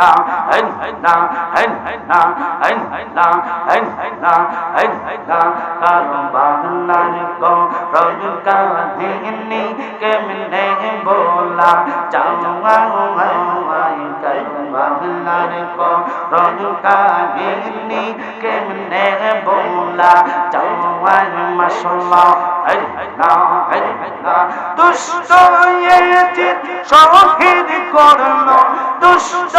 la en la en la en la en la en la কারবালার কো রোজ কাহিনী কেমনে বলা চাওয়া কারবালার কো রোজ কাহিনী কেমনে বলা চাওয়া মাশাআল্লাহ দুষ্ট শহীদ করল দুষ্ট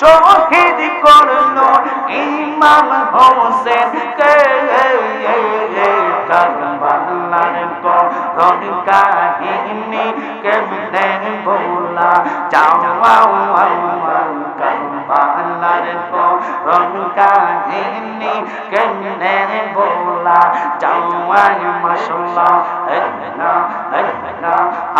শহীদ করল ইমাম হোসেন। কে কারবালার করণ কাহিনী কেমনে ভোলা? যাওয়া কারবালার করণ কাহিনী কেমনে ভোলা? যাওয়া মাশাল্লাহ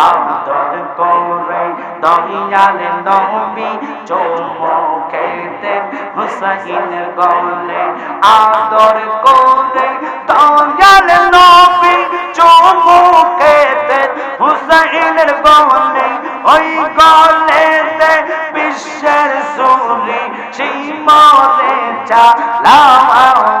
আদর করে দয়াল নবী চৌমুখেতে হুসাইনের গলে আদর করে দয়াল নবী চৌমুখেতে হুসাইনের গলে ওই গলেতে বিশ্বের সুরি সীমরে চালাওয়ার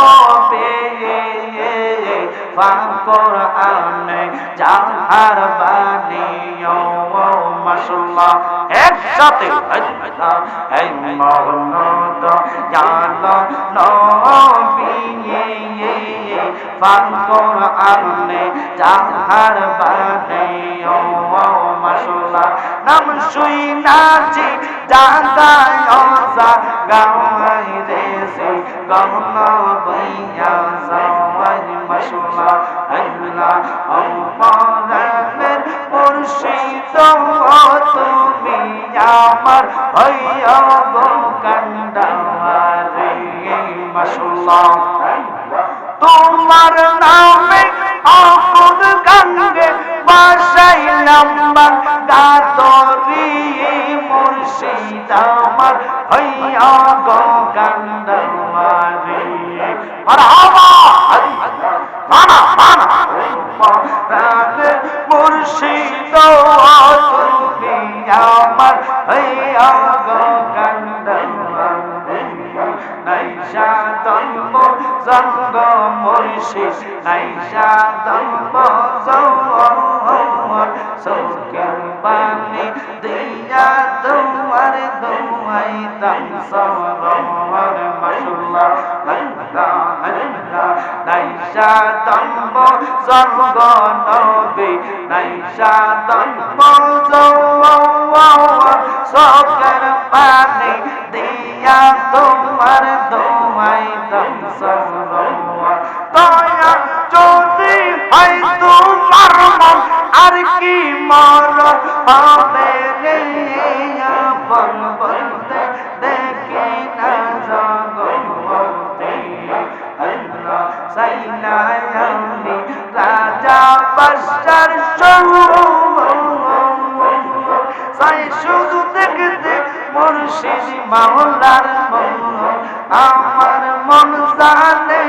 ফাকর আনে জাহার বানিও মাশাল্লাহ একসাথে এই মহনদ জাল নবী ফাকর আনে জাহার বানিও মাশাল্লাহ নাম শুই নাচি জাগায় গাওয়াই রে সে গমনা বইয়া যাওয়াই মশলা আল্লাহ আমার মুর্শিদ তুমি আমার হইয়া গো কান্ডারে মশলা তোমার নামে আকুল গঙ্গে বাসাইলাম গাতরি মুর্শিদ আমার হইয়া গো কান্ডারে মারহাবা মানা মানা। প্রাণে মুর্শিদ তুমি আমার হইয়া গো নাইশা তন্ম জঙ্গ জঙ্গ সৌকের বাণী দিয়া তোমার দোয়াই তাম সরোয়ার দয়া যদি হয় তোমার মন, আর কি মর হবে রে আপন বলতে দেখে না জগতে আল্লাহ সাইনা মাওলার আমার মন জানে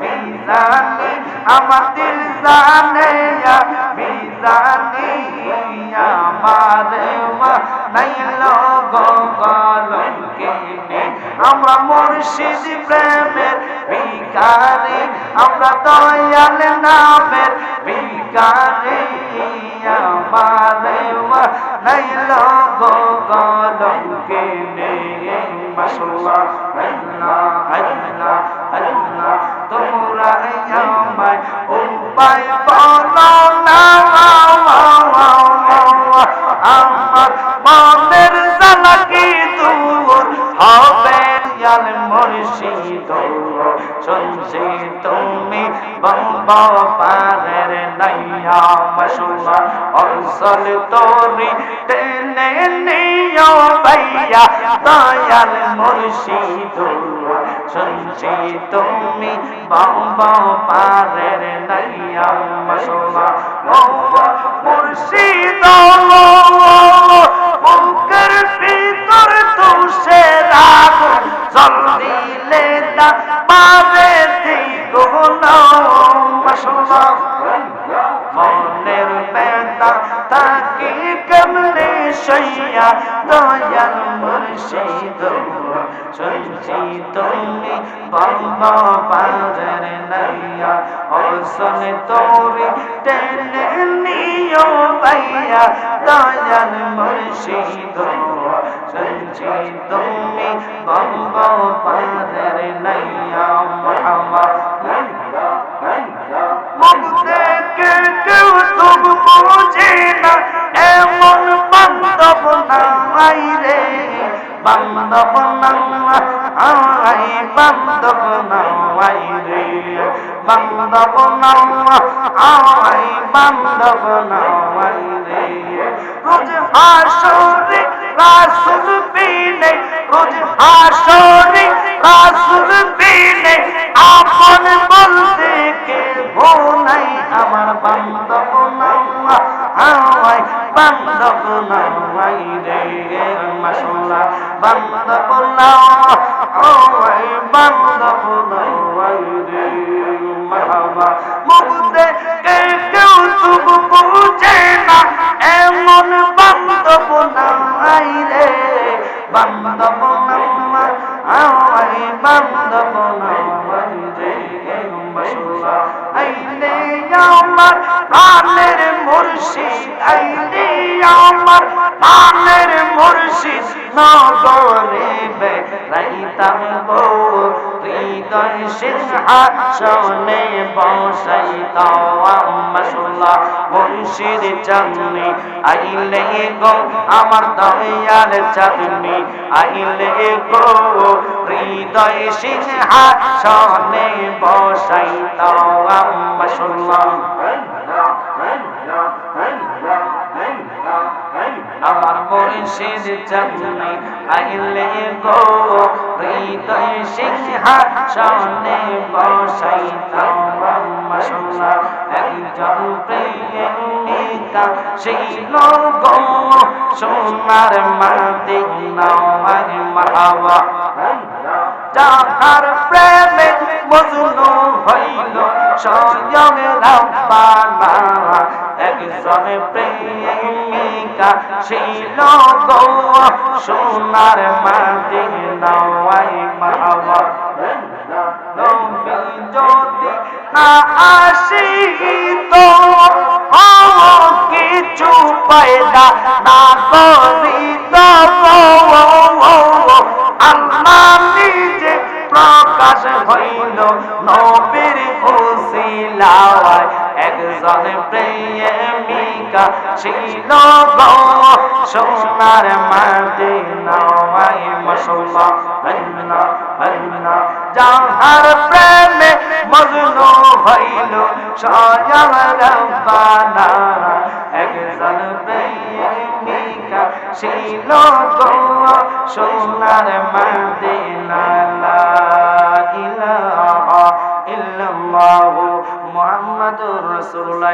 মিজানে আমার দিল জানে মিজানে আমার মা নাইল গো কলঙ্কে আমরা মুর্শিদ প্রেমের ভিকারি আমরা দয়াল নামের ভিকারি আমার মা নাইল গো কলঙ্কে মাশাল্লাহ আল্লাহ আল্লাহ আল্লাহ তোমরা আমায় উপায় বলো না আমার মনের জ্বালা কি দূর হবে আল মুর্শিদ শুনছি তুমি বাবা পারের নাইয়া মশুলা অসল তোরি টেনে নিও ভাইয়া দয়াল মুর্শিদ শুনছি তুমি বাবা পারের নাইয়া মশুলা ও মুর্শিদ তা পাবে দ্বিগুণ মশুলা মনের বেদা তাকে কমলে সইয়া, দয়াল মুর্শিদ শুনছি তুমি বাবা পারের নাইয়া অসন তোরে টেনে নিও ভাইয়া, দয়াল মুর্শিদ শুনছি তুমি বাবা বান্ধব নাই বান্ধব নাই রে বান্ধব নাই বান্ধব নাই রে রোজ হাসরে রাসুল বিনে রোজ হাসরে রাসুল বিনে, আপন বলতে নাই, আমার বান্ধব নাই বান্ধব নাই রে মাসুল্লা বান্ধব নাই বান্ধব নাই রে তুব বুঝে না, এমন বান্ধব নাই রে, বান্ধব নাই বান্ধব নাই। প্রাণের মুর্শিদ আইলে আমার প্রাণের মুর্শিদ। নগরে বেড়াইতাম গো, হৃদয় সিংহাসনে বসাইতাম মাসুল্লাহ মুর্শিদ চাঁদনি আইলে গো আমার দয়াল চাঁদনি আইলে গো হৃদয় সিংহাসনে বসাইতাম মাসুল্লাহ আমার মুর্শিদ চাঁদনি আইলে গো, হৃদয় সিংহাসনে বসাইতাম মাসুল্লাহ একজন প্রেমিকা সেই লোক সোনার মাটি নাওয়ার মারহাবা যাহার প্রেমে মজনু হইল স্বয়ং রাব্বানা। একজন প্রেমিকা ছিল গো, সোনার মাটি নাওয়াই মারহাবা নবী যদি না আসিত কিছু পয়দা না করিত। আল্লাহ নিজে প্রকাশ হইল নবীর উসিলায়। একজন প্রেমিকা ছিল গো, সোনার মাটি নওয়াই মশলা আল্লাহ আল্লাহ। যাহার প্রেমে মজনু হইল স্বয়ং রব্বানা। একজন প্রেমিকা ছিল গো, সোনার মদিনা লা ইলাহা ইল্লাল্লাহু। মুহাম্মাদুর রাসূলুল্লাহ